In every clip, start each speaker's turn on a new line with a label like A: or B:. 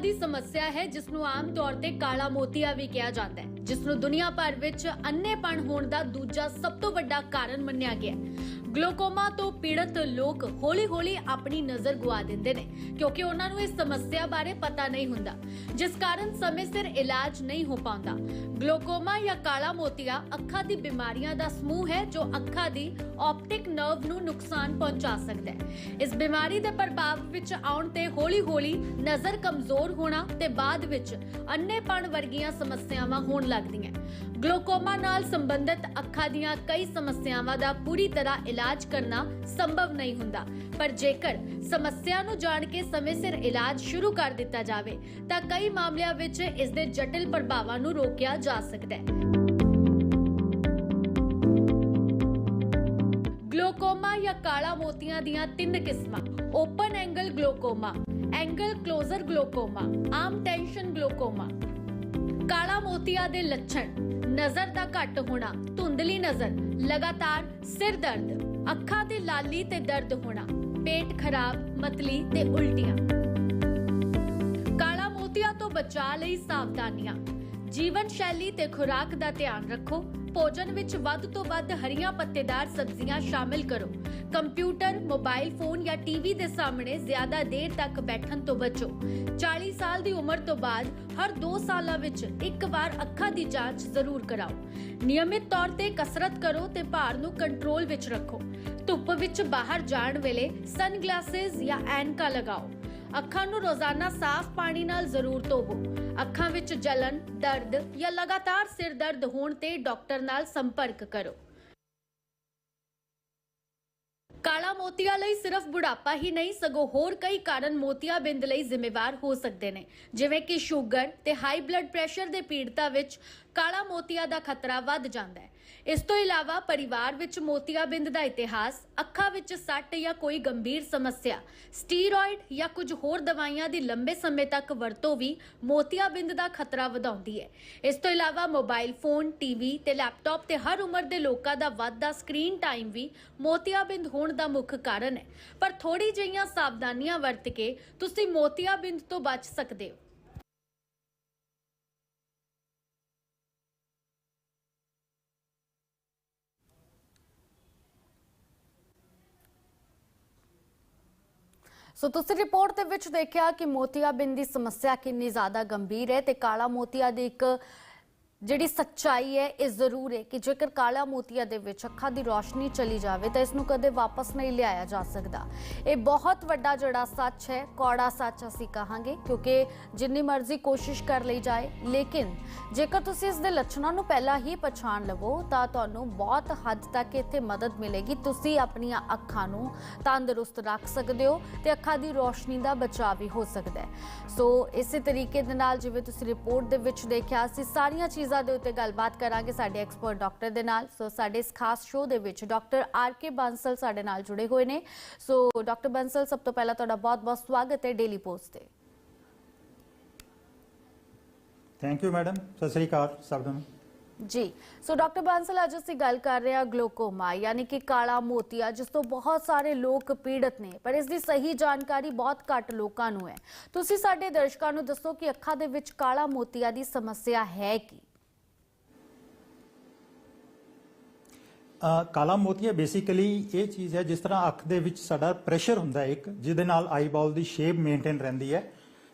A: ਦੀ ਸਮੱਸਿਆ ਹੈ ਜਿਸ ਨੂੰ ਆਮ ਤੌਰ ਤੇ ਕਾਲਾ ਮੋਤੀਆ ਵੀ ਕਿਹਾ ਜਾਂਦਾ ਹੈ ਜਿਸ ਨੂੰ ਦੁਨੀਆ ਭਰ ਵਿੱਚ ਅੰਨੇਪਣ ਹੋਣ ਦਾ ਦੂਜਾ ਸਭ ਤੋਂ ਵੱਡਾ ਕਾਰਨ ਮੰਨਿਆ ਗਿਆ ਹੈ। ਗਲੋਕੋਮਾ ਤੋਂ ਪੀੜਤ ਲੋਕ ਹੌਲੀ-ਹੌਲੀ ਆਪਣੀ ਨਜ਼ਰ ਗਵਾ ਦਿੰਦੇ ਨੇ, ਕਿਉਂਕਿ ਉਹਨਾਂ ਨੂੰ ਇਸ ਸਮੱਸਿਆ ਬਾਰੇ ਪਤਾ ਨਹੀਂ ਹੁੰਦਾ, ਜਿਸ ਕਾਰਨ ਸਮੇਂ ਸਿਰ ਇਲਾਜ ਨਹੀਂ ਹੋ ਪਾਉਂਦਾ। ਗਲੋਕੋਮਾ ਜਾਂ ਕਾਲਾ ਮੋਤੀਆ ਅੱਖਾਂ ਦੀ ਬਿਮਾਰੀਆਂ ਦਾ ਸਮੂਹ ਹੈ ਜੋ ਅੱਖਾਂ ਦੀ ਆਪਟਿਕ ਨਰਵ ਨੂੰ ਨੁਕਸਾਨ ਪਹੁੰਚਾ ਸਕਦਾ ਹੈ। ਇਸ ਬਿਮਾਰੀ ਦੇ ਪ੍ਰਭਾਵ ਵਿੱਚ ਆਉਣ ਤੇ ਹੌਲੀ-ਹੌਲੀ ਨਜ਼ਰ ਕਮਜ਼ੋਰ ਹੋਣਾ ਤੇ ਬਾਅਦ ਵਿੱਚ ਅੰਨੇਪਣ ਵਰਗੀਆਂ ਸਮੱਸਿਆਵਾਂ ਹੋਣ ਲੱਗਦੀਆਂ। ਗਲੋਕੋਮਾ ਨਾਲ ਸੰਬੰਧਿਤ ਅੱਖਾਂ ਦੀਆਂ ਕਈ ਸਮੱਸਿਆਵਾਂ ਦਾ ਪੂਰੀ ਤਰ੍ਹਾਂ ਇਲਾਜ ਕਰਨਾ ਸੰਭਵ ਨਹੀਂ ਹੁੰਦਾ। ਪਰ ਜੇਕਰ ਸਮੱਸਿਆ ਨੂੰ ਜਾਣ ਕੇ ਸਮੇਂ ਸਿਰ ਇਲਾਜ ਸ਼ੁਰੂ ਕਰ ਦਿੱਤਾ ਜਾਵੇ, ਤਾਂ ਕਈ ਮਾਮਲਿਆਂ ਵਿੱਚ ਇਸ ਦੇ ਜਟਿਲ ਪ੍ਰਭਾਵਾਂ ਨੂੰ ਰੋਕਿਆ ਜਾ ਸਕਦਾ ਹੈ। ਗਲੋਕੋਮਾ ਜਾਂ ਕਾਲਾ ਮੋਤੀਆਂ ਦੀਆਂ ਤਿੰਨ ਕਿਸਮਾਂ, open angle glaucoma, angle closure glaucoma, ਆਮ ਟੈਂਸ਼ਨ ਗਲੋਕੋਮਾ। ਕਾਲਾ ਮੋਤੀਆ ਦੇ ਲੱਛਣ, ਨਜ਼ਰ ਦਾ ਘੱਟ ਹੋਣਾ, ਧੁੰਦਲੀ ਨਜ਼ਰ, ਲਗਾਤਾਰ ਸਿਰ ਦਰਦ। ਅੱਖਾਂ ਤੇ ਲਾਲੀ ਤੇ ਦਰਦ ਹੋਣਾ, ਪੇਟ ਖਰਾਬ, ਮਤਲੀ ਤੇ ਉਲਟੀਆਂ। ਕਾਲਾ ਮੋਤੀਆ ਤੋਂ ਬਚਾਅ ਲਈ ਸਾਵਧਾਨੀਆਂ। ਜੀਵਨ ਸ਼ੈਲੀ ਤੇ ਖੁਰਾਕ ਦਾ ਧਿਆਨ ਰੱਖੋ, ਭੋਜਨ ਵਿੱਚ ਵੱਧ ਤੋਂ ਵੱਧ ਹਰੀਆਂ ਪੱਤੇਦਾਰ ਸਬਜ਼ੀਆਂ ਸ਼ਾਮਿਲ ਕਰੋ। ਕੰਪਿਊਟਰ, ਮੋਬਾਈਲ, ਫੋਨ ਜਾਂ ਟੀਵੀ ਦੇ ਸਾਹਮਣੇ ਜ਼ਿਆਦਾ ਦੇਰ ਤੱਕ ਬੈਠਣ ਤੋਂ ਬਚੋ। 40 ਸਾਲ ਦੀ ਉਮਰ ਤੋਂ ਬਾਅਦ ਹਰ 2 ਸਾਲਾਂ ਵਿੱਚ ਇੱਕ ਵਾਰ ਅੱਖਾਂ ਦੀ ਜਾਂਚ ਜ਼ਰੂਰ ਕਰਾਓ। ਨਿਯਮਿਤ ਤੌਰ ਤੇ ਕਸਰਤ ਕਰੋ ਤੇ ਭਾਰ ਨੂੰ ਕੰਟਰੋਲ ਵਿੱਚ ਰੱਖੋ। ਧੁੱਪ ਵਿੱਚ ਬਾਹਰ ਜਾਣ ਵੇਲੇ ਸਨਗਲਾਸਸ ਜਾਂ ਐਨਕਾਂ ਲਗਾਓ। ਅੱਖਾਂ ਨੂੰ ਰੋਜ਼ਾਨਾ ਸਾਫ਼ ਪਾਣੀ ਨਾਲ ਜ਼ਰੂਰ ਧੋਵੋ। ਅੱਖਾਂ ਵਿੱਚ ਜਲਨ ਦਰਦ ਜਾਂ ਲਗਾਤਾਰ ਸਿਰ ਦਰਦ ਹੋਣ ਤੇ ਡਾਕਟਰ ਨਾਲ ਸੰਪਰਕ ਕਰੋ। ਕਾਲਾ ਮੋਤੀਆ ਲਈ ਸਿਰਫ ਬੁਢਾਪਾ ਹੀ ਨਹੀਂ, ਸਗੋਂ ਹੋਰ ਕਈ ਕਾਰਨ ਮੋਤੀਆਬਿੰਦ ਲਈ ਜ਼ਿੰਮੇਵਾਰ ਹੋ ਸਕਦੇ ਨੇ। ਜਿਵੇਂ ਕਿ ਸ਼ੂਗਰ ਤੇ ਹਾਈ ਬਲੱਡ ਪ੍ਰੈਸ਼ਰ ਦੇ ਪੀੜਤਾ ਵਿੱਚ ਕਾਲਾ ਮੋਤੀਆ ਦਾ ਖਤਰਾ ਵੱਧ ਜਾਂਦਾ ਹੈ। ਇਸ ਤੋਂ ਇਲਾਵਾ ਪਰਿਵਾਰ ਵਿੱਚ ਮੋਤੀਆਬਿੰਦ ਦਾ ਇਤਿਹਾਸ, ਅੱਖਾਂ ਵਿੱਚ ਸੱਟ ਜਾਂ ਕੋਈ ਗੰਭੀਰ ਸਮੱਸਿਆ, ਸਟੀਰੋਇਡ ਜਾਂ ਕੁਝ ਹੋਰ ਦਵਾਈਆਂ ਦੀ ਲੰਬੇ ਸਮੇਂ ਤੱਕ ਵਰਤੋਂ ਵੀ ਮੋਤੀਆਬਿੰਦ ਦਾ ਖਤਰਾ ਵਧਾਉਂਦੀ ਹੈ। ਇਸ ਤੋਂ ਇਲਾਵਾ ਮੋਬਾਈਲ ਫੋਨ, ਟੀਵੀ ਤੇ ਲੈਪਟਾਪ ਤੇ ਹਰ ਉਮਰ ਦੇ ਲੋਕਾਂ ਦਾ ਵੱਧਦਾ ਸਕਰੀਨ ਟਾਈਮ ਵੀ ਮੋਤੀਆਬਿੰਦ ਹੋਣ ਦਾ ਮੁੱਖ ਕਾਰਨ ਹੈ। ਪਰ ਥੋੜੀ ਜਿਹੀਆਂ ਸਾਵਧਾਨੀਆਂ ਵਰਤ ਕੇ ਤੁਸੀਂ ਮੋਤੀਆਬਿੰਦ ਤੋਂ ਬਚ ਸਕਦੇ ਹੋ। ਸੋ ਤੁਸੀਂ ਰਿਪੋਰਟ ਦੇ ਵਿੱਚ ਦੇਖਿਆ ਕਿ ਮੋਤੀਆਬਿੰਦ ਦੀ ਸਮੱਸਿਆ ਕਿੰਨੀ ਜ਼ਿਆਦਾ ਗੰਭੀਰ ਹੈ ਤੇ ਕਾਲਾ ਮੋਤੀਆ ਦੀ ਇੱਕ ਜਿਹੜੀ ਸੱਚਾਈ ਹੈ, ਇਹ ਜ਼ਰੂਰ ਹੈ ਕਿ ਜੇਕਰ ਕਾਲਾ ਮੋਤੀਆ ਦੇ ਵਿੱਚ ਅੱਖਾਂ ਦੀ ਰੋਸ਼ਨੀ ਚਲੀ ਜਾਵੇ, ਤਾਂ ਇਸ ਨੂੰ ਕਦੇ ਵਾਪਸ ਨਹੀਂ ਲਿਆਇਆ ਜਾ ਸਕਦਾ। ਇਹ ਬਹੁਤ ਵੱਡਾ ਜਿਹੜਾ ਸੱਚ ਹੈ, ਕੌੜਾ ਸੱਚ ਅਸੀਂ ਕਹਾਂਗੇ, ਕਿਉਂਕਿ ਜਿੰਨੀ ਮਰਜ਼ੀ ਕੋਸ਼ਿਸ਼ ਕਰ ਲਈ ਜਾਏ, ਲੇਕਿਨ ਜੇਕਰ ਤੁਸੀਂ ਇਸ ਦੇ ਲੱਛਣਾਂ ਨੂੰ ਪਹਿਲਾਂ ਹੀ ਪਛਾਣ ਲਵੋ, ਤਾਂ ਤੁਹਾਨੂੰ ਬਹੁਤ ਹੱਦ ਤੱਕ ਇੱਥੇ ਮਦਦ ਮਿਲੇਗੀ। ਤੁਸੀਂ ਆਪਣੀਆਂ ਅੱਖਾਂ ਨੂੰ ਤੰਦਰੁਸਤ ਰੱਖ ਸਕਦੇ ਹੋ ਤੇ ਅੱਖਾਂ ਦੀ ਰੋਸ਼ਨੀ ਦਾ ਬਚਾਅ ਵੀ ਹੋ ਸਕਦਾ ਹੈ। ਸੋ ਇਸੇ ਤਰੀਕੇ ਦੇ ਨਾਲ ਜਿਵੇਂ ਤੁਸੀਂ ਰਿਪੋਰਟ ਦੇ ਵਿੱਚ ਦੇਖਿਆ ਸੀ ਸਾਰੀਆਂ ਚੀਜ਼ਾਂ ਦੇ ਉੱਤੇ ਗੱਲਬਾਤ ਕਰਾਂਗੇ ਸਾਡੇ ਐਕਸਪਰਟ ਡਾਕਟਰ ਦੇ ਨਾਲ। ਸੋ ਸਾਡੇ ਇਸ ਖਾਸ ਸ਼ੋਅ ਦੇ ਵਿੱਚ ਡਾਕਟਰ ਆਰ ਕੇ ਬਾਂਸਲ ਸਾਡੇ ਨਾਲ ਜੁੜੇ ਹੋਏ ਨੇ। ਸੋ ਡਾਕਟਰ ਬਾਂਸਲ ਸਭ ਤੋਂ ਪਹਿਲਾਂ ਤੁਹਾਡਾ ਬਹੁਤ-ਬਹੁਤ ਸਵਾਗਤ ਹੈ ਡੇਲੀ ਪੋਸਟ ਤੇ।
B: ਥੈਂਕ ਯੂ ਮੈਡਮ ਸਤਿ ਸ੍ਰੀ ਅਕਾਲ ਸਭ ਨੂੰ।
A: ਜੀ। ਸੋ ਡਾਕਟਰ ਬਾਂਸਲ ਅੱਜ ਅਸੀਂ ਗੱਲ ਕਰ ਰਹੇ ਹਾਂ ਗਲੋਕੋਮਾ ਯਾਨੀ ਕਿ ਕਾਲਾ ਮੋਤੀਆ ਜਿਸ ਤੋਂ ਬਹੁਤ ਸਾਰੇ ਲੋਕ ਪੀੜਤ ਨੇ ਪਰ ਇਸ ਦੀ ਸਹੀ ਜਾਣਕਾਰੀ ਬਹੁਤ ਘੱਟ ਲੋਕਾਂ ਨੂੰ ਹੈ। ਤੁਸੀਂ ਸਾਡੇ ਦਰਸ਼ਕਾਂ ਨੂੰ ਦੱਸੋ ਕਿ ਅੱਖਾਂ ਦੇ ਵਿੱਚ ਕਾਲਾ ਮੋਤੀਆ ਦੀ ਸਮੱਸਿਆ ਹੈ ਕੀ?
B: ਕਾਲਾ ਮੋਤੀਆ ਬੇਸਿਕਲੀ ਇਹ ਚੀਜ਼ ਹੈ, ਜਿਸ ਤਰ੍ਹਾਂ ਅੱਖ ਦੇ ਵਿੱਚ ਸਾਡਾ ਪ੍ਰੈਸ਼ਰ ਹੁੰਦਾ ਇੱਕ, ਜਿਹਦੇ ਨਾਲ ਆਈਬਾਲ ਦੀ ਸ਼ੇਪ ਮੇਨਟੇਨ ਰਹਿੰਦੀ ਹੈ।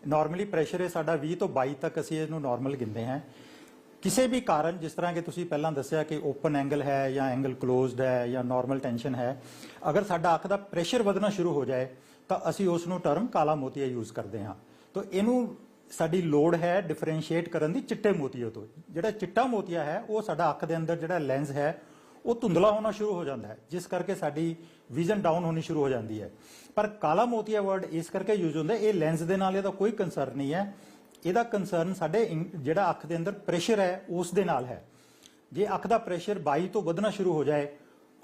B: ਨਾਰਮਲੀ ਪ੍ਰੈਸ਼ਰ ਹੈ ਸਾਡਾ 20 ਤੋਂ 22 ਤੱਕ ਅਸੀਂ ਇਹਨੂੰ ਨਾਰਮਲ ਗਿਣਦੇ ਹਾਂ। ਕਿਸੇ ਵੀ ਕਾਰਨ, ਜਿਸ ਤਰ੍ਹਾਂ ਕਿ ਤੁਸੀਂ ਪਹਿਲਾਂ ਦੱਸਿਆ ਕਿ ਓਪਨ ਐਂਗਲ ਹੈ ਜਾਂ ਐਂਗਲ ਕਲੋਜ਼ਡ ਹੈ ਜਾਂ ਨਾਰਮਲ ਟੈਂਸ਼ਨ ਹੈ, ਅਗਰ ਸਾਡਾ ਅੱਖ ਦਾ ਪ੍ਰੈਸ਼ਰ ਵਧਣਾ ਸ਼ੁਰੂ ਹੋ ਜਾਏ, ਤਾਂ ਅਸੀਂ ਉਸ ਨੂੰ ਟਰਮ ਕਾਲਾ ਮੋਤੀਆ ਯੂਜ਼ ਕਰਦੇ ਹਾਂ। ਤਾਂ ਇਹਨੂੰ ਸਾਡੀ ਲੋੜ ਹੈ ਡਿਫਰੈਂਸ਼ੀਏਟ ਕਰਨ ਦੀ ਚਿੱਟੇ ਮੋਤੀਏ ਤੋਂ। ਜਿਹੜਾ ਚਿੱਟਾ ਮੋਤੀਆ ਹੈ, ਉਹ ਸਾਡਾ ਅੱਖ ਦੇ ਅੰਦਰ ਜਿਹੜਾ ਲੈਂਸ ਹੈ ਉਹ ਧੁੰਦਲਾ ਹੋਣਾ ਸ਼ੁਰੂ ਹੋ ਜਾਂਦਾ ਹੈ, ਜਿਸ ਕਰਕੇ ਸਾਡੀ ਵਿਜ਼ਨ ਡਾਊਨ ਹੋਣੀ ਸ਼ੁਰੂ ਹੋ ਜਾਂਦੀ ਹੈ। ਪਰ ਕਾਲਾ ਮੋਤੀਆ ਵਰਡ ਇਸ ਕਰਕੇ ਯੂਜ਼ ਹੁੰਦਾ ਇਹ ਲੈਂਸ ਦੇ ਨਾਲ ਇਹਦਾ ਕੋਈ ਕੰਸਰਨ ਨਹੀਂ ਹੈ। ਇਹਦਾ ਕੰਸਰਨ ਸਾਡੇ ਜਿਹੜਾ ਅੱਖ ਦੇ ਅੰਦਰ ਪ੍ਰੈਸ਼ਰ ਹੈ, ਉਸ ਦੇ ਨਾਲ ਹੈ। ਜੇ ਅੱਖ ਦਾ ਪ੍ਰੈਸ਼ਰ 22 ਤੋਂ ਵਧਣਾ ਸ਼ੁਰੂ ਹੋ ਜਾਏ,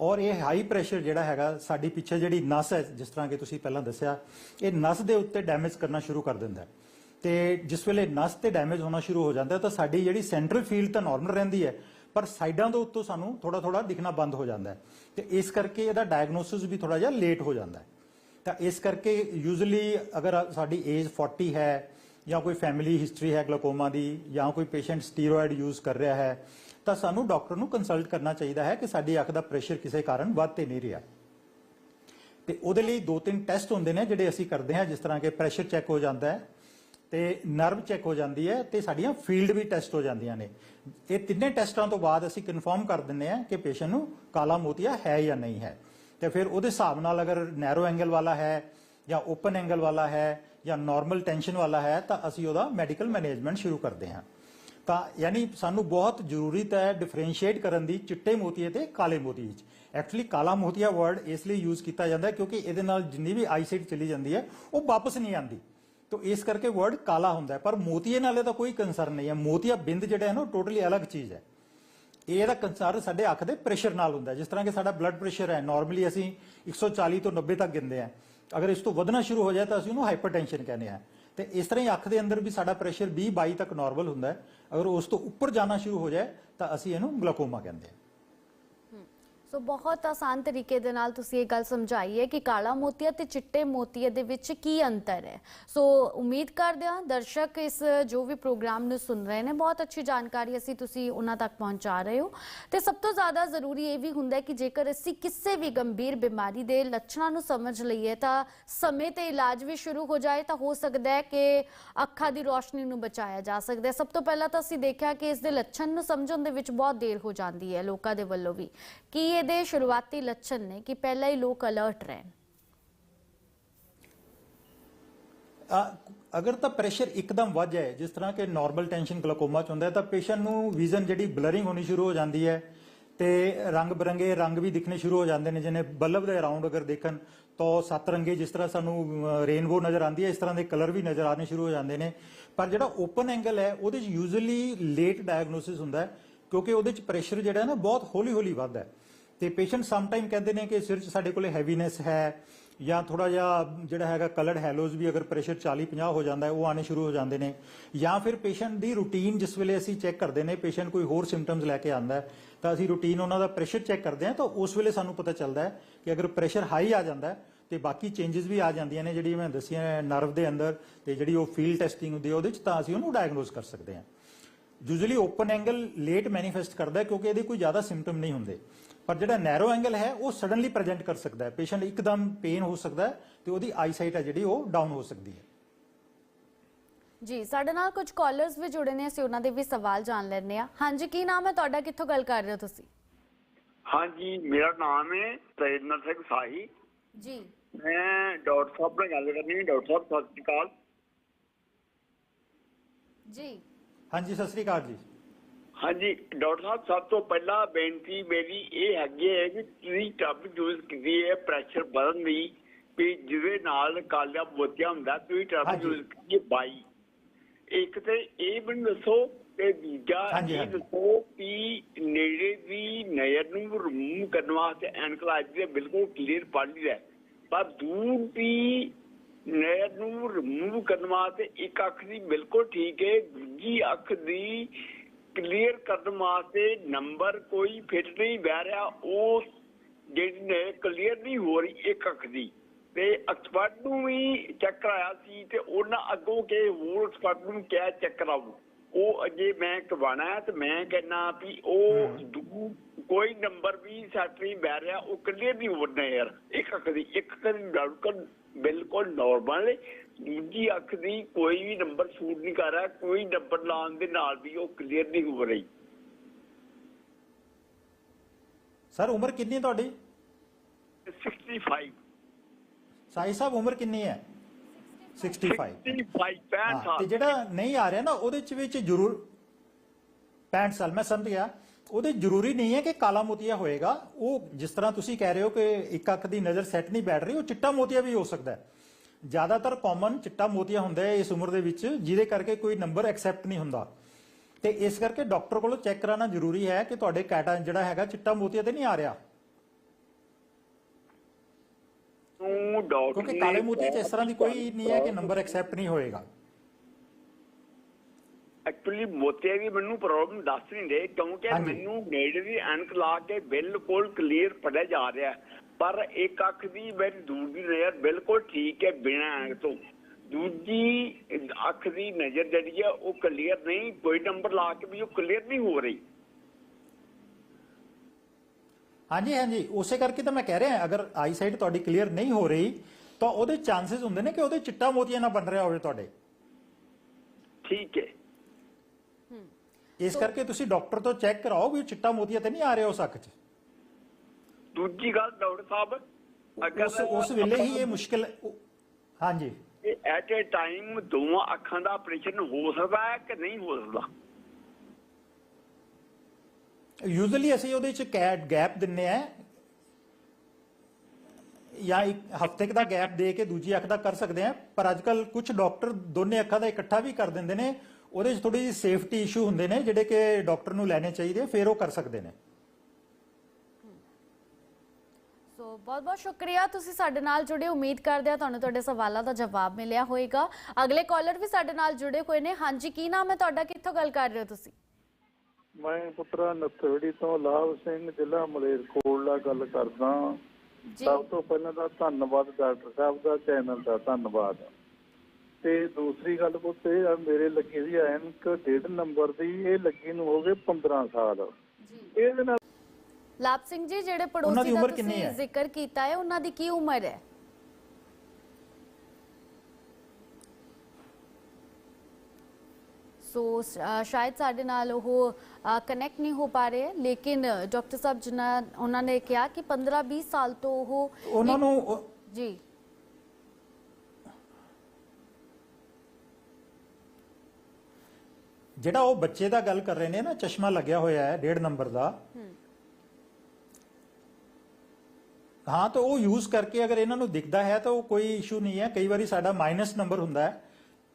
B: ਔਰ ਇਹ ਹਾਈ ਪ੍ਰੈਸ਼ਰ ਜਿਹੜਾ ਹੈਗਾ, ਸਾਡੀ ਪਿੱਛੇ ਜਿਹੜੀ ਨਸ ਹੈ, ਜਿਸ ਤਰ੍ਹਾਂ ਕਿ ਤੁਸੀਂ ਪਹਿਲਾਂ ਦੱਸਿਆ, ਇਹ ਨਸ ਦੇ ਉੱਤੇ ਡੈਮੇਜ ਕਰਨਾ ਸ਼ੁਰੂ ਕਰ ਦਿੰਦਾ ਹੈ। ਤੇ ਜਿਸ ਵੇਲੇ ਨਸ ਤੇ ਡੈਮੇਜ ਹੋਣਾ ਸ਼ੁਰੂ ਹੋ ਜਾਂਦਾ ਤਾਂ ਸਾਡੀ ਜਿਹੜੀ ਸੈਂਟਰਲ ਫੀਲਡ ਤਾਂ ਨਾਰਮਲ ਰਹਿੰਦੀ ਹੈ ਪਰ ਸਾਈਡਾਂ ਦੇ ਉੱਤੋਂ ਸਾਨੂੰ ਥੋੜਾ ਥੋੜਾ ਦਿਖਣਾ ਬੰਦ ਹੋ ਜਾਂਦਾ ਹੈ ਤੇ ਇਸ ਕਰਕੇ ਇਹਦਾ ਡਾਇਗਨੋਸਿਸ ਵੀ ਥੋੜਾ ਜਿਹਾ ਲੇਟ ਹੋ ਜਾਂਦਾ ਹੈ। ਤਾਂ ਇਸ ਕਰਕੇ ਯੂਜ਼ੂਲੀ ਅਗਰ ਸਾਡੀ ਏਜ 40 ਹੈ ਜਾਂ ਕੋਈ ਫੈਮਿਲੀ ਹਿਸਟਰੀ ਹੈ ਗਲੋਕੋਮਾ ਦੀ ਜਾਂ ਕੋਈ ਪੇਸ਼ੈਂਟ ਸਟੀਰੋਇਡ ਯੂਜ਼ ਕਰ ਰਿਹਾ ਹੈ, ਤਾਂ ਸਾਨੂੰ ਡਾਕਟਰ ਨੂੰ ਕੰਸਲਟ ਕਰਨਾ ਚਾਹੀਦਾ ਹੈ ਕਿ ਸਾਡੀ ਅੱਖ ਦਾ ਪ੍ਰੈਸ਼ਰ ਕਿਸੇ ਕਾਰਨ ਵੱਧ ਤੇ ਨਹੀਂ ਰਿਹਾ। ਤੇ ਉਹਦੇ ਲਈ ਦੋ ਤਿੰਨ ਟੈਸਟ ਹੁੰਦੇ ਨੇ ਜਿਹੜੇ ਅਸੀਂ ਕਰਦੇ ਹਾਂ ਜਿਸ ਤਰ੍ਹਾਂ ਕਿ ਪ੍ਰੈਸ਼ਰ ਚੈੱਕ ਹੋ ਜਾਂਦਾ ਹੈ ਤੇ ਨਰਵ ਚੈੱਕ ਹੋ ਜਾਂਦੀ ਹੈ ਤੇ ਸਾਡੀਆਂ ਫੀਲਡ ਵੀ ਟੈਸਟ ਹੋ ਜਾਂਦੀਆਂ ਨੇ। ਇਹ ਤਿੰਨੇ ਟੈਸਟਾਂ ਤੋਂ ਬਾਅਦ ਅਸੀਂ ਕਨਫਰਮ ਕਰ ਦਿੰਦੇ ਹਾਂ ਕਿ ਪੇਸ਼ੈਂਟ ਨੂੰ ਕਾਲਾ ਮੋਤੀਆ ਹੈ ਜਾਂ ਨਹੀਂ ਹੈ। ਤੇ ਫਿਰ ਉਹਦੇ ਹਿਸਾਬ ਨਾਲ ਅਗਰ ਨੈਰੋ ਐਂਗਲ ਵਾਲਾ ਹੈ ਜਾਂ ਓਪਨ ਐਂਗਲ ਵਾਲਾ ਹੈ ਜਾਂ ਨਾਰਮਲ ਟੈਂਸ਼ਨ ਵਾਲਾ ਹੈ ਤਾਂ ਅਸੀਂ ਉਹਦਾ ਮੈਡੀਕਲ ਮੈਨੇਜਮੈਂਟ ਸ਼ੁਰੂ ਕਰਦੇ ਹਾਂ। ਤਾਂ ਯਾਨੀ ਸਾਨੂੰ ਬਹੁਤ ਜ਼ਰੂਰਤ ਹੈ ਡਿਫਰੈਂਸ਼ੀਏਟ ਕਰਨ ਦੀ ਚਿੱਟੇ ਮੋਤੀਏ ਤੇ ਕਾਲੇ ਮੋਤੀਏ ਵਿੱਚ। ਐਕਚੁਅਲੀ ਕਾਲਾ ਮੋਤੀਆ ਵਰਡ ਇਸ ਲਈ ਯੂਜ਼ ਕੀਤਾ ਜਾਂਦਾ ਕਿਉਂਕਿ ਇਹਦੇ ਨਾਲ ਜਿੰਨੀ ਵੀ ਆਈਸਾਈਟ ਚਲੀ ਜਾਂਦੀ ਹੈ, ਉਹ ਵਾਪਸ ਨਹੀਂ ਆਉਂਦੀ। ਤੋ ਇਸ ਕਰਕੇ ਵਰਡ ਕਾਲਾ ਹੁੰਦਾ ਹੈ। ਪਰ ਮੋਤੀਏ ਨਾਲ ਇਹਦਾ ਕੋਈ ਕੰਸਰਨ ਨਹੀਂ ਹੈ। ਮੋਤੀਆ ਬਿੰਦ ਜਿਹੜਾ ਹੈ ਨਾ ਟੋਟਲੀ ਅਲੱਗ ਚੀਜ਼ ਹੈ। ਇਹਦਾ ਕੰਸਰਨ ਸਾਡੇ ਅੱਖ ਦੇ ਪ੍ਰੈਸ਼ਰ ਨਾਲ ਹੁੰਦਾ ਜਿਸ ਤਰ੍ਹਾਂ ਕਿ ਸਾਡਾ ਬਲੱਡ ਪ੍ਰੈਸ਼ਰ ਹੈ। ਨਾਰਮਲੀ ਅਸੀਂ 140 ਤੋਂ 90 ਤੱਕ ਗਿਣਦੇ ਆ ਅਗਰ ਇਸ ਤੋਂ ਵਧਣਾ ਸ਼ੁਰੂ ਹੋ ਜਾਏ ਤਾਂ ਅਸੀਂ ਉਹਨੂੰ ਹਾਈਪਰਟੈਂਸ਼ਨ ਕਹਿੰਦੇ ਆ ਤੇ ਇਸ ਤਰ੍ਹਾਂ ਹੀ ਅੱਖ ਦੇ ਅੰਦਰ ਵੀ ਸਾਡਾ ਪ੍ਰੈਸ਼ਰ 20 22 ਤੱਕ ਨਾਰਮਲ ਹੁੰਦਾ ਹੈ। ਅਗਰ ਉਸ ਤੋਂ ਉੱਪਰ ਜਾਣਾ ਸ਼ੁਰੂ ਹੋ ਜਾਏ ਤਾਂ ਅਸੀਂ ਇਹਨੂੰ ਗਲਾਕੋਮਾ ਕਹਿੰਦੇ ਆ
A: ਸੋ ਬਹੁਤ ਆਸਾਨ ਤਰੀਕੇ ਦੇ ਨਾਲ ਤੁਸੀਂ ਇਹ ਗੱਲ ਸਮਝਾਈ ਹੈ ਕਿ ਕਾਲਾ ਮੋਤੀਆ ਤੇ ਚਿੱਟੇ ਮੋਤੀਏ ਦੇ ਵਿੱਚ ਕੀ ਅੰਤਰ ਹੈ। ਸੋ ਉਮੀਦ ਕਰਦੇ ਹਾਂ ਦਰਸ਼ਕ ਇਸ ਜੋ ਵੀ ਪ੍ਰੋਗਰਾਮ ਨੂੰ ਸੁਣ ਰਹੇ ਨੇ, ਬਹੁਤ ਅੱਛੀ ਜਾਣਕਾਰੀ ਅਸੀਂ ਤੁਸੀਂ ਉਹਨਾਂ ਤੱਕ ਪਹੁੰਚਾ ਰਹੇ ਹੋ। ਤੇ ਸਭ ਤੋਂ ਜ਼ਿਆਦਾ ਜ਼ਰੂਰੀ ਇਹ ਵੀ ਹੁੰਦਾ ਹੈ ਕਿ ਜੇਕਰ ਅਸੀਂ ਕਿਸੇ ਵੀ ਗੰਭੀਰ ਬਿਮਾਰੀ ਦੇ ਲੱਛਣਾਂ ਨੂੰ ਸਮਝ ਲਈਏ, ਤਾਂ ਸਮੇਂ ਤੇ ਇਲਾਜ ਵੀ ਸ਼ੁਰੂ ਹੋ ਜਾਏ, ਤਾਂ ਹੋ ਸਕਦਾ ਹੈ ਕਿ ਅੱਖਾਂ ਦੀ ਰੋਸ਼ਨੀ ਨੂੰ ਬਚਾਇਆ ਜਾ ਸਕਦਾ ਹੈ। ਸਭ ਤੋਂ ਪਹਿਲਾਂ ਤਾਂ ਅਸੀਂ ਦੇਖਿਆ ਕਿ ਇਸ ਦੇ ਲੱਛਣ ਨੂੰ ਸਮਝਣ ਦੇ ਵਿੱਚ ਬਹੁਤ ਦੇਰ ਹੋ ਜਾਂਦੀ ਹੈ ਲੋਕਾਂ ਦੇ ਵੱਲੋਂ ਵੀ। ਕੀ ਇਹਦੇ ਸ਼ੁਰੂਆਤੀ ਲੱਛਣ ਨੇ ਕਿ ਪਹਿਲਾਂ ਹੀ ਲੋਕ ਅਲਰਟ ਰਹਿਣ।
B: ਅਗਰ ਤਾਂ ਪ੍ਰੈਸ਼ਰ ਇੱਕਦਮ ਵੱਧ ਜਾਏ, ਜਿਸ ਤਰ੍ਹਾਂ ਕਿ ਨਾਰਮਲ ਟੈਂਸ਼ਨ ਗਲਾਕੋਮਾ ਚ ਹੁੰਦਾ ਹੈ, ਤਾਂ ਪੇਸ਼ੈਂਟ ਨੂੰ ਵਿਜ਼ਨ ਜਿਹੜੀ ਬਲਰਿੰਗ ਹੋਣੀ ਸ਼ੁਰੂ ਹੋ ਜਾਂਦੀ ਹੈ ਤੇ ਰੰਗ ਬਰੰਗੇ ਰੰਗ ਵੀ ਦਿਖਣੇ ਸ਼ੁਰੂ ਹੋ ਜਾਂਦੇ ਨੇ, ਜਿਵੇਂ ਬਲਬ ਦੇ ਅਰਾਊਂਡ ਅਗਰ ਦੇਖਣ, ਤਾਂ ਸੱਤ ਰੰਗੇ ਜਿਸ ਤਰ੍ਹਾਂ ਸਾਨੂੰ ਰੇਨਬੋ ਨਜ਼ਰ ਆਉਂਦੀ ਹੈ, ਇਸ ਤਰ੍ਹਾਂ ਦੇ ਕਲਰ ਵੀ ਨਜ਼ਰ ਆਣੇ ਸ਼ੁਰੂ ਹੋ ਜਾਂਦੇ ਨੇ। ਪਰ ਜਿਹੜਾ ਓਪਨ ਐਂਗਲ ਹੈ, ਉਹਦੇ ਚ ਯੂਜ਼ੂਅਲੀ ਲੇਟ ਡਾਇਗਨੋਸਿਸ ਹੁੰਦਾ ਹੈ, ਕਿਉਂਕਿ ਉਹਦੇ ਚ ਪ੍ਰੈਸ਼ਰ ਜਿਹੜਾ ਨਾ, ਬਹੁਤ ਹੌਲੀ ਹੌਲੀ ਵੱਧਦਾ ਹੈ। ਤੇ ਪੇਸ਼ੈਂਟ ਸਮ ਟਾਈਮ ਕਹਿੰਦੇ ਨੇ ਕਿ ਸਿਰ 'ਚ ਸਾਡੇ ਕੋਲੇ ਹੈਵੀਨੈਸ ਹੈ ਜਾਂ ਥੋੜਾ ਜਿਹਾ ਜਿਹੜਾ ਹੈਗਾ ਕਲਰਡ ਹੈਲੋਜ਼ ਵੀ ਅਗਰ ਪ੍ਰੈਸ਼ਰ 40 50 ਹੋ ਜਾਂਦਾ ਹੈ, ਉਹ ਆਣੇ ਸ਼ੁਰੂ ਹੋ ਜਾਂਦੇ ਨੇ ਜਾਂ ਫਿਰ ਪੇਸ਼ੈਂਟ ਦੀ ਰੂਟੀਨ ਜਿਸ ਵੇਲੇ ਅਸੀਂ ਚੈੱਕ ਕਰਦੇ ਨੇ ਪੇਸ਼ੈਂਟ ਕੋਈ ਹੋਰ ਸਿੰਪਟਮਸ ਲੈ ਕੇ ਆਂਦਾ ਹੈ, ਤਾਂ ਅਸੀਂ ਰੂਟੀਨ ਉਹਨਾਂ ਦਾ ਪ੍ਰੈਸ਼ਰ ਚੈੱਕ ਕਰਦੇ ਹਾਂ ਤਾਂ ਉਸ ਵੇਲੇ ਸਾਨੂੰ ਪਤਾ ਚੱਲਦਾ ਹੈ ਕਿ ਅਗਰ ਪ੍ਰੈਸ਼ਰ ਹਾਈ ਆ ਜਾਂਦਾ ਹੈ ਤੇ ਬਾਕੀ ਚੇਂਜਸ ਵੀ ਆ ਜਾਂਦੀਆਂ ਨੇ ਜਿਹੜੀ ਮੈਂ ਦੱਸੀਆਂ ਨਰਵ ਦੇ ਅੰਦਰ ਤੇ ਜਿਹੜੀ ਉਹ ਫੀਲਡ ਟੈਸਟਿੰਗ ਹੁੰਦੀ ਹੈ ਉਹਦੇ ਚ ਤਾਂ ਅਸੀਂ ਉਹਨੂੰ ਡਾਇਗਨੋਸ ਕਰ ਸਕਦੇ ਹਾਂ। Usually open angle late manifest ਕਰਦਾ ਕਿਉਂਕਿ ਇਹਦੇ ਕੋਈ ਜ਼ਿਆਦਾ ਸਿੰਪਟਮ ਨਹੀਂ ਹੁੰਦੇ। ਪਰ ਜਿਹੜਾ ਨੈਰੋ ਐਂਗਲ ਹੈ ਉਹ ਸਡਨਲੀ ਪ੍ਰੈਜ਼ੈਂਟ ਕਰ ਸਕਦਾ ਹੈ। ਪੇਸ਼ੈਂਟ ਇੱਕਦਮ ਪੇਨ ਹੋ ਸਕਦਾ ਹੈ ਤੇ ਉਹਦੀ ਆਈਸਾਈਟ ਹੈ ਜਿਹੜੀ ਉਹ ਡਾਊਨ ਹੋ ਸਕਦੀ ਹੈ।
A: ਜੀ ਸਾਡੇ ਨਾਲ ਕੁਝ ਕਾਲਰਸ ਵੀ ਜੁੜੇ ਨੇ ਅਸੀਂ ਉਹਨਾਂ ਦੇ ਵੀ ਸਵਾਲ ਜਾਣ ਲੈਣੇ ਆ ਹਾਂਜੀ ਕੀ ਨਾਮ ਹੈ ਤੁਹਾਡਾ? ਕਿੱਥੋਂ ਗੱਲ ਕਰ ਰਹੇ ਹੋ ਤੁਸੀਂ?
C: ਹਾਂਜੀ ਮੇਰਾ ਨਾਮ ਹੈ ਤੇਜਨਰ ਸਿੰਘ ਸਾਹੀ।
A: ਜੀ।
C: ਮੈਂ ਡਾਕਟਰ ਸਾਹਿਬ ਨਾਲ ਗੱਲ ਕਰਨੀ ਹੈ। ਡਾਕਟਰ ਸਾਹਿਬ ਸਤਿ ਸ਼੍ਰੀ ਅਕਾਲ।
A: ਜੀ।
B: ਹਾਂਜੀ ਸਤਿ ਸ੍ਰੀ ਅਕਾਲ ਜੀ।
C: ਹਾਂਜੀ ਡਾਕਟਰ ਸਾਹਿਬ ਸਭ ਤੋਂ ਪਹਿਲਾਂ ਬੇਨਤੀ ਮੇਰੀ ਇਹ ਹੈਗੀ ਹੈ ਕਿ ਤੁਸੀਂ ਟੱਬ ਯੂਜ਼ ਕੀਤੀ ਹੈ ਪ੍ਰੈਸ਼ਰ ਵਧਣ ਦੀ ਵੀ ਜਿਹਦੇ ਨਾਲ ਕਾਲਿਆ ਮੋਤੀਆ ਹੁੰਦਾ ਤੁਸੀਂ ਟੱਬ। ਯੂਜ਼ ਕੀਤੀ ਬਾਈ ਇੱਕ ਤੇ ਇਹ ਮੈਨੂੰ ਦੱਸੋ ਤੇ ਦੂਜਾ ਇਹ। ਦੱਸੋ ਕਿ ਨੇੜੇ ਦੀ ਨਜ਼ਰ ਨੂੰ ਰਿਮੂਵ ਕਰਨ ਵਾਸਤੇ ਐਨਕ ਦੇ ਬਿਲਕੁਲ ਕਲੀਅਰ ਪੜ ਲਿਆ ਪਰ ਦੂਰ ਦੀ ਨਜ਼ਰ ਨੂੰ ਰਿਮੂਵ ਕਰਨ ਵਾਸਤੇ ਇੱਕ ਅੱਖ ਦੀ ਬਿਲਕੁਲ ਠੀਕ ਹੈ ਦੂਜੀ ਅੱਖ ਦੀ ਕਲੀਅਰ ਕਰਨ ਵਾਸਤੇ ਨੰਬਰ ਕੋਈ ਫਿੱਟ ਨਹੀਂ ਬਹਿ ਰਿਹਾ ਉਹ ਜਿਹੜੀ ਨੇ ਕਲੀਅਰ ਨਹੀਂ ਹੋ ਰਹੀ ਇੱਕ ਅੱਖ ਦੀ। ਤੇ ਐਕਸਪਰਟ ਨੂੰ ਵੀ ਚੈੱਕ ਕਰਾਇਆ ਸੀ ਤੇ ਉਹਨਾਂ ਅੱਗੋਂ ਕਿ ਹੋਰ ਐਕਸਪਰਟ ਨੂੰ ਕਿਹਾ ਚੈੱਕ ਕਰਾਓ। ਉਹ ਅਜੇ ਮੈਂ ਕਰਵਾਉਣਾ ਹੈ ਤੇ ਮੈਂ ਕਹਿੰਨਾ ਵੀ ਉਹ ਕੋਈ ਨੰਬਰ ਵੀ ਸੈਟ ਨਹੀਂ ਬਹਿ ਰਿਹਾ ਉਹ ਕਲੀਅਰ ਨਹੀਂ ਹੋ ਰਿਹਾ ਯਾਰ। ਇੱਕ ਅੱਖ ਦੀ ਇੱਕ ਅੱਖ ਦੀ ਬਿਲਕੁਲ ਨਾਰਮਲ ਦੂਜੀ ਅੱਖ ਦੀ ਕੋਈ ਵੀ ਨੰਬਰ ਸ਼ੂਟ ਨਹੀਂ ਕਰ ਰਿਹਾ ਕੋਈ ਨੰਬਰ ਲਾਉਣ ਦੇ ਨਾਲ ਵੀ ਉਹ ਕਲੀਅਰ ਨਹੀਂ ਹੋ ਰਹੀ।
B: ਸਰ ਉਮਰ ਕਿੰਨੀ ਹੈ ਤੁਹਾਡੀ?
C: 65
B: ਸਾਈ ਸਾਹਿਬ ਉਮਰ ਕਿੰਨੀ ਹੈ? 65
C: 65 65
B: ਹਾਂ, ਤੇ ਜਿਹੜਾ ਨਹੀਂ ਆ ਰਿਹਾ ਨਾ ਉਹਦੇ ਚ ਵਿੱਚ ਜ਼ਰੂਰ 65 ਸਾਲ ਮੈਂ ਸਮਝ ਗਿਆ। ਉਹਦੇ ਜ਼ਰੂਰੀ ਨਹੀਂ ਹੈ ਕਿ ਕਾਲਾ ਮੋਤੀਆ ਹੋਏਗਾ। ਉਹ ਜਿਸ ਤਰ੍ਹਾਂ ਤੁਸੀਂ ਕਹਿ ਰਹੇ ਹੋ ਕਿ ਇੱਕ ਅੱਖ ਦੀ ਨਜ਼ਰ ਸੈੱਟ ਨਹੀਂ ਬੈਠ ਰਹੀ ਉਹ ਚਿੱਟਾ ਮੋਤੀਆ ਵੀ ਹੋ ਸਕਦਾ ਹੈ। ਜ਼ਿਆਦਾਤਰ ਕਾਮਨ ਚਿੱਟਾ ਮੋਤੀਆ ਹੁੰਦਾ ਹੈ ਇਸ ਉਮਰ ਦੇ ਵਿੱਚ ਜਿਹਦੇ ਕਰਕੇ ਕੋਈ ਨੰਬਰ ਐਕਸੈਪਟ ਨਹੀਂ ਹੁੰਦਾ ਤੇ ਇਸ ਕਰਕੇ ਡਾਕਟਰ ਕੋਲੋਂ ਚੈੱਕ ਕਰਾਉਣਾ ਜ਼ਰੂਰੀ ਹੈ ਕਿ ਤੁਹਾਡੇ ਕੈਟਾ ਜਿਹੜਾ ਹੈਗਾ ਚਿੱਟਾ ਮੋਤੀਆ ਤੇ ਨਹੀਂ ਆ ਰਿਹਾ
C: ਨੂੰ ਡਾਕਟਰ
B: ਕਿਉਂਕਿ ਕਾਲੇ ਮੋਤੀਏ 'ਚ ਇਸ ਤਰ੍ਹਾਂ ਦੀ ਕੋਈ ਨਹੀਂ ਹੈ ਕਿ ਨੰਬਰ ਐਕਸੈਪਟ ਨਹੀਂ ਹੋਏਗਾ
C: ਐਕਚੁਅਲੀ ਮੋਤੀਆ ਦੀ ਮੈਨੂੰ ਪ੍ਰੋਬਲਮ ਦੱਸ ਨਹੀਂ ਰਹੇ ਕਿਉਂਕਿ। ਮੈਨੂੰ ਨੇੜੇ ਦੀ ਐਨਕ ਲਾ ਕੇ ਬਿਲਕੁਲ ਕਲੀਅਰ ਪੜਿਆ ਜਾ ਰਿਹਾ। ਪਰ ਇੱਕ ਅੱਖ ਦੀ ਮੇਰੀ ਦੂਰ ਦੀ ਨਜ਼ਰ ਬਿਲਕੁਲ ਠੀਕ ਹੈ ਬਿਨਾਂ ਐਨਕ ਤੋਂ। ਦੂਜੀ ਅੱਖ ਦੀ ਨਜ਼ਰ ਜਿਹੜੀ ਆ ਉਹ ਕਲੀਅਰ ਨਹੀਂ ਕੋਈ ਨੰਬਰ ਲਾ ਕੇ ਵੀ ਉਹ ਕਲੀਅਰ ਨਹੀਂ ਹੋ ਰਹੀ।
B: ਹਾਂਜੀ ਹਾਂਜੀ। ਉਸੇ ਕਰਕੇ ਤਾਂ ਮੈਂ ਕਹਿ ਰਿਹਾ ਅਗਰ ਆਈ ਸਾਈਟ ਤੁਹਾਡੀ ਕਲੀਅਰ ਨਹੀਂ ਹੋ ਰਹੀ ਤਾਂ ਉਹਦੇ ਚਾਂਸਸ ਹੁੰਦੇ ਨੇ ਕਿ ਉਹਦੇ ਚਿੱਟਾ ਮੋਤੀਆ ਨਾ ਬਣ ਰਿਹਾ ਹੋਵੇ ਤੁਹਾਡੇ।
C: ਠੀਕ ਹੈ।
B: ਇਸ ਕਰਕੇ ਤੁਸੀਂ ਡਾਕਟਰ ਤੋਂ ਚੈੱਕ ਕਰਾਓ ਵੀ ਚਿੱਟਾ ਮੋਤੀਆ ਤੇ ਨਹੀਂ ਆ ਰਿਹਾ ਉਸ ਅੱਖ 'ਚ।
C: ਦੂਜੀ ਗੱਲ ਡਾਕਟਰ ਸਾਹਿਬ
B: ਉਸ ਉਸ ਵੇਲੇ ਹੀ ਇਹ ਮੁਸ਼ਕਿਲ ਹਾਂਜੀ।
C: ਐਟ ਅ ਟਾਈਮ ਦੋਵਾਂ ਅੱਖਾਂ ਦਾ ਆਪਰੇਸ਼ਨ ਹੋ ਸਕਦਾ ਹੈ ਕਿ ਨਹੀਂ ਹੋ ਸਕਦਾ?
B: ਯੂਜ਼ੂਅਲੀ ਅਸੀਂ ਉਹਦੇ 'ਚ ਗੈਪ ਦਿੰਨੇ ਆ। ਜਾਂ ਇੱਕ ਹਫ਼ਤੇ ਦਾ ਗੈਪ ਦੇ ਕੇ ਦੂਜੀ ਅੱਖ ਦਾ ਕਰ ਸਕਦੇ ਆ। ਪਰ ਅੱਜਕੱਲ ਕੁਝ ਡਾਕਟਰ ਦੋਨੇ ਅੱਖਾਂ ਦਾ ਇਕੱਠਾ ਵੀ ਕਰ ਦਿੰਦੇ ਨੇ। ਉਹਦੇ 'ਚ ਥੋੜੀ ਜਿਹੀ ਸੇਫਟੀ ਇਸ਼ੂ ਹੁੰਦੇ ਨੇ ਜਿਹੜੇ ਕਿ ਡਾਕਟਰ ਨੂੰ ਲੈਣੇ ਚਾਹੀਦੇ ਫਿਰ ਉਹ ਕਰ ਸਕਦੇ ਨੇ।
A: ਸੋ ਬਹੁਤ ਬਹੁਤ ਸ਼ੁਕਰੀਆ। ਤੁਸੀਂ ਸਾਡੇ ਨਾਲ ਜੁੜੇ। ਉਮੀਦ ਕਰਦੇ ਆ ਤੁਹਾਨੂੰ ਤੁਹਾਡੇ ਸਵਾਲਾਂ ਦਾ ਜਵਾਬ ਮਿਲਿਆ ਹੋਵੇਗਾ। ਅਗਲੇ ਕਾਲਰ ਵੀ ਸਾਡੇ ਨਾਲ ਜੁੜੇ ਹੋਏ ਨੇ। ਹਾਂਜੀ ਕੀ ਨਾਮ ਹੈ ਤੁਹਾਡਾ? ਕਿੱਥੋਂ ਗੱਲ ਕਰ ਰਹੇ ਹੋ ਤੁਸੀਂ?
D: ਮੈਂ ਪੁੱਤਰਾ ਨਥੜੀ ਤੋਂ ਲਾਭ ਸਿੰਘ ਜ਼ਿਲ੍ਹਾ ਮਲੇਰਕੋਟਲਾ ਗੱਲ ਕਰਦਾ।
A: ਜੀ।
D: ਸਭ ਤੋਂ ਪਹਿਲਾਂ ਤਾਂ ਧੰਨਵਾਦ ਡਾਕਟਰ ਸਾਹਿਬ ਦਾ ਚੈਨਲ ਦਾ ਧੰਨਵਾਦ। ਤੇ ਦੂਸਰੀ ਗੱਲ ਪੁੱਤ ਇਹ ਆ ਮੇਰੇ ਲੱਗੀ ਦੀ ਐਨਕ ਡੇਢ ਨੰਬਰ ਦੀ। ਇਹ ਲੱਗੀ ਨੂੰ ਹੋ ਗਏ 15 ਸਾਲ।
A: ਜੀ।
D: ਇਹਦੇ ਨਾਲ
A: ਲਾਭ ਸਿੰਘ ਜੀ ਜਿਹੜੇ
B: ਉਹਨਾਂ ਦੀ
A: ਪੜੋਸੀ ਦਾ
B: ਉਮਰ ਕਿੰਨੀ
A: ਤੁਸੀਂ
B: ਹੈ?
A: ਜ਼ਿਕਰ ਕੀਤਾ ਹੈ ਉਹਨਾਂ ਦੀ ਕੀ ਉਮਰ ਹੈ? ਸੋ ਅ, ਸ਼ਾਇਦ ਸਾਡੇ ਨਾਲ ਉਹ ਕਨੈਕਟ ਨਹੀਂ ਹੋ ਪਾ ਰਹੇ ਲੇਕਿਨ ਡਾਕਟਰ ਸਾਹਿਬ ਜਿਨ੍ਹਾਂ ਉਹਨਾਂ ਨੇ ਕਿਹਾ ਕਿ 15 20 ਸਾਲ ਤੋਂ ਉਹ
B: ਉਹਨਾਂ ਨੂੰ ਉਹ-
A: ਜੀ।
B: ਜਿਹੜਾ ਉਹ ਬੱਚੇ ਦਾ ਗੱਲ ਕਰ ਰਹੇ ਨੇ ਨਾ ਚਸ਼ਮਾ ਲੱਗਿਆ ਹੋਇਆ ਹੈ ਡੇਢ ਨੰਬਰ ਦਾ। ਹਾਂ ਤਾਂ ਉਹ ਯੂਜ਼ ਕਰਕੇ ਅਗਰ ਇਹਨਾਂ ਨੂੰ ਦਿਖਦਾ ਹੈ ਤਾਂ ਉਹ ਕੋਈ ਇਸ਼ੂ ਨਹੀਂ ਹੈ। ਕਈ ਵਾਰੀ ਸਾਡਾ ਮਾਈਨਸ ਨੰਬਰ ਹੁੰਦਾ ਹੈ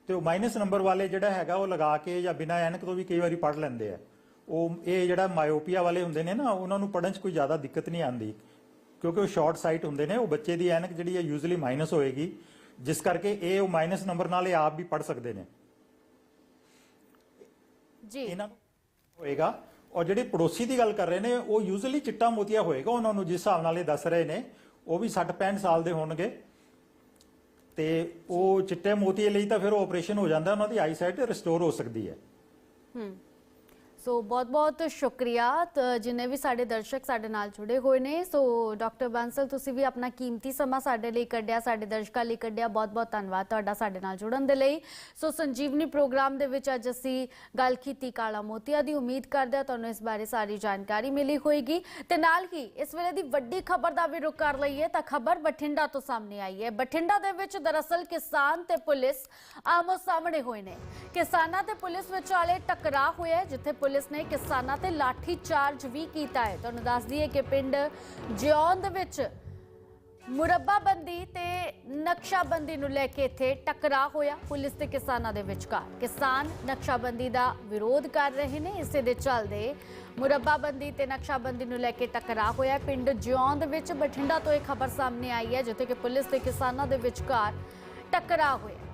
B: ਤੇ ਉਹ ਮਾਈਨਸ ਨੰਬਰ ਵਾਲੇ ਜਿਹੜਾ ਹੈਗਾ ਉਹ ਲਗਾ ਕੇ ਜਾਂ ਬਿਨਾਂ ਐਨਕ ਤੋਂ ਵੀ ਕਈ ਵਾਰੀ ਪੜ ਲੈਂਦੇ ਆ। ਉਹ ਇਹ ਜਿਹੜਾ ਮਾਇਓਪੀਆ ਵਾਲੇ ਹੁੰਦੇ ਨੇ ਨਾ ਉਹਨਾਂ ਨੂੰ ਪੜਨ 'ਚ ਕੋਈ ਜ਼ਿਆਦਾ ਦਿੱਕਤ ਨਹੀਂ ਆਉਂਦੀ। ਕਿਉਂਕਿ ਉਹ ਸ਼ਾਰਟ ਸਾਈਟ ਹੁੰਦੇ ਨੇ ਉਹ ਬੱਚੇ ਦੀ ਐਨਕ ਜਿਹੜੀ ਹੈ ਯੂਜ਼ੂਅਲੀ ਮਾਈਨਸ ਹੋਏਗੀ। ਜਿਸ ਕਰਕੇ ਇਹ ਉਹ ਮਾਈਨਸ ਨੰਬਰ ਨਾਲ ਇਹ ਆਪ ਵੀ ਪੜ ਸਕਦੇ ਨੇ।
A: ਜੀ।
B: ਇਹਨਾਂ ਹੋਏਗਾ। ਔਰ ਜਿਹੜੇ ਪੜੋਸੀ ਦੀ ਗੱਲ ਕਰ ਰਹੇ ਨੇ, ਉਹ ਯੂਜ਼ੂਅਲੀ ਚਿੱਟਾ ਮੋਤੀਆ ਹੋਏਗਾ, ਉਹਨਾਂ ਨੂੰ ਜਿਸ ਹਿਸਾਬ ਨਾਲ ਇਹ ਦੱਸ ਰਹੇ ਨੇ, ਉਹ ਵੀ 60 65 ਸਾਲ ਦੇ ਹੋਣਗੇ। ਤੇ ਉਹ ਚਿੱਟੇ ਮੋਤੀਏ ਲਈ ਤਾਂ ਫਿਰ ਆਪਰੇਸ਼ਨ ਹੋ ਜਾਂਦਾ, ਉਹਨਾਂ ਦੀ ਆਈਸਾਈਟ ਰਿਸਟੋਰ ਹੋ ਸਕਦੀ ਹੈ।
A: ਹਮ ਸੋ ਬਹੁਤ ਬਹੁਤ ਸ਼ੁਕਰੀਆ ਤ- ਜਿੰਨੇ ਵੀ ਸਾਡੇ ਦਰਸ਼ਕ ਸਾਡੇ ਨਾਲ ਜੁੜੇ ਹੋਏ ਨੇ। ਸੋ ਡਾਕਟਰ ਬਾਂਸਲ, ਤੁਸੀਂ ਵੀ ਆਪਣਾ ਕੀਮਤੀ ਸਮਾਂ ਸਾਡੇ ਲਈ ਕੱਢਿਆ, ਸਾਡੇ ਦਰਸ਼ਕਾਂ ਲਈ ਕੱਢਿਆ। ਬਹੁਤ ਬਹੁਤ ਧੰਨਵਾਦ ਤੁਹਾਡਾ ਸਾਡੇ ਨਾਲ ਜੁੜਨ ਦੇ ਲਈ। ਸੋ ਸੰਜੀਵਨੀ ਪ੍ਰੋਗਰਾਮ ਦੇ ਵਿੱਚ ਅੱਜ ਅਸੀਂ ਗੱਲ ਕੀਤੀ ਕਾਲਾ ਮੋਤੀਆ ਦੀ। ਉਮੀਦ ਕਰਦੇ ਹਾਂ ਤੁਹਾਨੂੰ ਇਸ ਬਾਰੇ ਸਾਰੀ ਜਾਣਕਾਰੀ ਮਿਲੀ ਹੋਏਗੀ। ਤੇ ਨਾਲ ਹੀ ਇਸ ਵੇਲੇ ਦੀ ਵੱਡੀ ਖਬਰ ਦਾ ਵੀ ਰੁਕ ਕਰ ਲਈਏ ਤਾਂ ਖਬਰ ਬਠਿੰਡਾ ਤੋਂ ਸਾਹਮਣੇ ਆਈ ਹੈ। ਬਠਿੰਡਾ ਦੇ ਵਿੱਚ ਦਰਅਸਲ ਕਿਸਾਨ ਤੇ ਪੁਲਿਸ ਆਮੋ ਸਾਹਮਣੇ ਹੋਏ ਨੇ। ਕਿਸਾਨਾਂ ਤੇ ਪੁਲਿਸ ਵਿਚਾਲੇ ਟਕਰਾਅ ਹੋਇਆ ਜਿੱਥੇ ਪੁਲਿਸ ਪੁਲਿਸ ਨੇ ਕਿਸਾਨਾਂ ਤੇ ਲਾਠੀ ਚਾਰਜ ਵੀ ਕੀਤਾ ਹੈ। ਤੁਹਾਨੂੰ ਦੱਸ ਦਈਏ ਕਿ ਪਿੰਡ ਜਿਉਂ ਦੇ ਵਿੱਚ ਮੁਰੱਬਾਬੰਦੀ ਤੇ ਨਕਸ਼ਾਬੰਦੀ ਨੂੰ ਲੈ ਕੇ ਇੱਥੇ ਟਕਰਾਅ ਹੋਇਆ। ਪੁਲਿਸ ਤੇ ਕਿਸਾਨਾਂ ਦੇ ਵਿਚਕਾਰ ਕਿਸਾਨ ਨਕਸ਼ਾਬੰਦੀ ਦਾ ਵਿਰੋਧ ਕਰ ਰਹੇ ਨੇ। ਇਸੇ ਦੇ ਚੱਲਦੇ ਮੁਰੱਬਾਬੰਦੀ ਤੇ ਨਕਸ਼ਾਬੰਦੀ ਨੂੰ ਲੈ ਕੇ ਟਕਰਾਅ ਹੋਇਆ। ਪਿੰਡ ਜਿਉਂਦ ਵਿੱਚ ਬਠਿੰਡਾ ਤੋਂ ਇਹ ਖਬਰ ਸਾਹਮਣੇ ਆਈ ਹੈ, ਜਿੱਥੇ ਕਿ ਪੁਲਿਸ ਤੇ ਕਿਸਾਨਾਂ ਦੇ ਵਿਚਕਾਰ ਟਕਰਾਅ ਹੋਇਆ।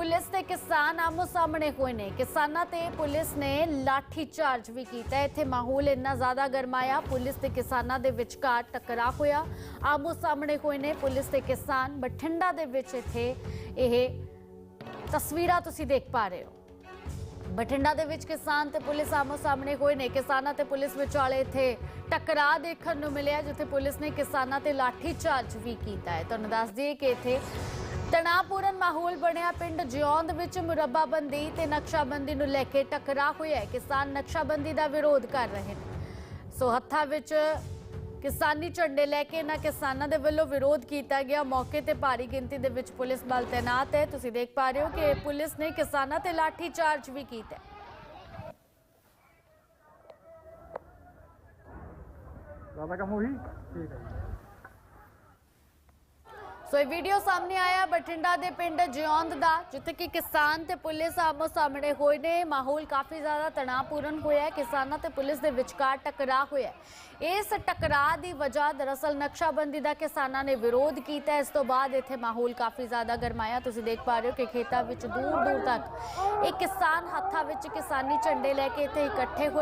A: ਪੁਲਿਸ ਤੇ ਕਿਸਾਨ ਆਮੋ ਸਾਹਮਣੇ ਹੋਏ ਨੇ। ਕਿਸਾਨਾਂ ਤੇ ਪੁਲਿਸ ਨੇ ਲਾਠੀ ਚਾਰਜ ਵੀ ਕੀਤਾ। ਇੱਥੇ ਮਾਹੌਲ ਇੰਨਾ ਜ਼ਿਆਦਾ ਗਰਮਾਇਆ, ਪੁਲਿਸ ਤੇ ਕਿਸਾਨਾਂ ਦੇ ਵਿਚਕਾਰ ਟਕਰਾਅ ਹੋਇਆ। ਆਮੋ ਸਾਹਮਣੇ ਹੋਏ ਨੇ ਪੁਲਿਸ ਤੇ ਕਿਸਾਨ। ਬਠਿੰਡਾ ਦੇ ਵਿੱਚ ਇੱਥੇ ਇਹ ਤਸਵੀਰਾਂ ਤੁਸੀਂ ਦੇਖ ਪਾ ਰਹੇ ਹੋ। ਬਠਿੰਡਾ ਦੇ ਵਿੱਚ ਕਿਸਾਨ ਤੇ ਪੁਲਿਸ ਆਮੋ ਸਾਹਮਣੇ ਹੋਏ ਨੇ। ਕਿਸਾਨਾਂ ਤੇ ਪੁਲਿਸ ਵਿਚਾਲੇ ਇੱਥੇ ਟਕਰਾਅ ਦੇਖਣ ਨੂੰ ਮਿਲਿਆ, ਜਿੱਥੇ ਪੁਲਿਸ ਨੇ ਕਿਸਾਨਾਂ ਤੇ ਲਾਠੀ ਚਾਰਜ ਵੀ ਕੀਤਾ ਹੈ। ਤੁਹਾਨੂੰ ਦੱਸ ਦਈਏ ਕਿ ਇੱਥੇ ਤਣਾਅਪੂਰਨ ਮਾਹੌਲ ਬਣਿਆ ਪਿੰਡ ਜਿਉਂਦ ਵਿੱਚ ਮੁਰੱਬਾਬੰਦੀ ਤੇ ਨਕਸ਼ਾਬੰਦੀ ਨੂੰ ਲੈ ਕੇ ਟਕਰਾਅ ਹੋਇਆ ਹੈ। ਕਿਸਾਨ ਨਕਸ਼ਾਬੰਦੀ ਦਾ ਵਿਰੋਧ ਕਰ ਰਹੇ ਨੇ। ਸੋ ਹੱਥਾਂ ਵਿੱਚ ਕਿਸਾਨੀ ਝੰਡੇ ਲੈ ਕੇ ਇਹਨਾਂ ਕਿਸਾਨਾਂ ਦੇ ਵੱਲੋਂ ਵਿਰੋਧ ਕੀਤਾ ਗਿਆ। ਮੌਕੇ ਤੇ ਭਾਰੀ ਗਿਣਤੀ ਦੇ ਵਿੱਚ ਪੁਲਿਸ ਬਲ ਤਾਇਨਾਤ ਹੈ। ਤੁਸੀਂ ਦੇਖ ਪਾ ਰਹੇ ਹੋ ਕਿ ਪੁਲਿਸ ਨੇ ਕਿਸਾਨਾਂ ਤੇ ਲਾਠੀ ਚਾਰਜ ਵੀ ਕੀਤਾ ਹੈ।
D: ਕੰਮ ਉਹੀ ਠੀਕ ਹੈ
A: ਸੋ ਇਹ ਵੀਡੀਓ ਸਾਹਮਣੇ ਆਇਆ ਬਠਿੰਡਾ ਦੇ ਪਿੰਡ ਜਿਉਂਦ ਦਾ, ਜਿੱਥੇ ਕਿ ਕਿਸਾਨ ਤੇ ਪੁਲਿਸ ਆਮੋ ਸਾਹਮਣੇ ਹੋਏ ਨੇ। ਮਾਹੌਲ ਕਾਫੀ ਜ਼ਿਆਦਾ ਤਣਾਅਪੂਰਨ ਹੋਇਆ ਹੈ। ਕਿਸਾਨਾਂ ਤੇ ਪੁਲਿਸ ਦੇ ਵਿਚਕਾਰ ਟਕਰਾਅ ਹੋਇਆ ਇਸ ਟਕਰਾਅ ਦੀ ਵਜ੍ਹਾ ਦਰਅਸਲ ਨਕਸ਼ਾਬੰਦੀ ਦਾ ਕਿਸਾਨਾਂ ਨੇ ਵਿਰੋਧ ਕੀਤਾ ਇਸ ਤੋਂ ਬਾਅਦ ਇੱਥੇ ਮਾਹੌਲ ਕਾਫੀ ਜ਼ਿਆਦਾ ਗਰਮਾਇਆ। ਤੁਸੀਂ ਦੇਖ ਪਾ ਰਹੇ ਹੋ ਕਿ ਖੇਤਾਂ ਵਿੱਚ ਦੂਰ ਦੂਰ ਤੱਕ ਇਹ ਕਿਸਾਨ ਹੱਥਾਂ ਵਿੱਚ ਕਿਸਾਨੀ ਝੰਡੇ ਲੈ ਕੇ ਇੱਥੇ ਇਕੱਠੇ ਹੋਏ